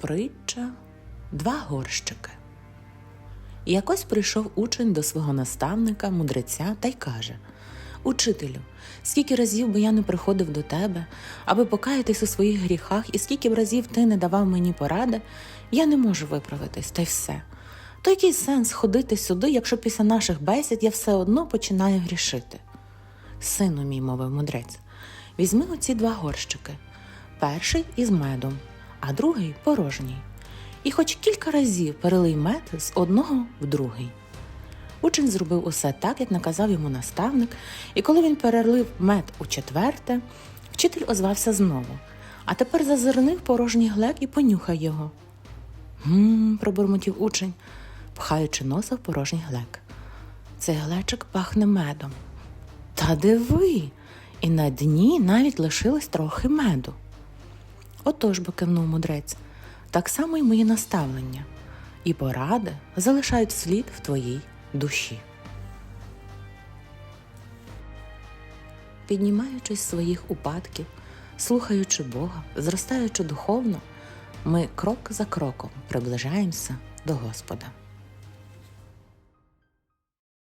Притча Два горщики. Якось прийшов учень до свого наставника, мудреця, та й каже Учителю, скільки разів би я не приходив до тебе, аби покаятись у своїх гріхах, і скільки б разів ти не давав мені поради, я не можу виправитись, та й все. То який сенс ходити сюди, якщо після наших бесід я все одно починаю грішити? Сину мій, мовив мудрець, візьми оці два горщики. Перший із медом, а другий порожній. І хоч кілька разів перелий мед з одного в другий. Учень зробив усе так, як наказав йому наставник, і коли він перелив мед у четверте, вчитель озвався знову. А тепер зазирни в порожній глек і понюхай його. Гм, пробурмотів учень, пхаючи носа в порожній глек. Цей глечик пахне медом. Та диви, і на дні навіть лишилось трохи меду. Отож бо кивнув мудрець, так само й мої наставлення, і поради залишають слід в твоїй душі. Піднімаючись з своїх упадків, слухаючи Бога, зростаючи духовно, ми крок за кроком приближаємося до Господа.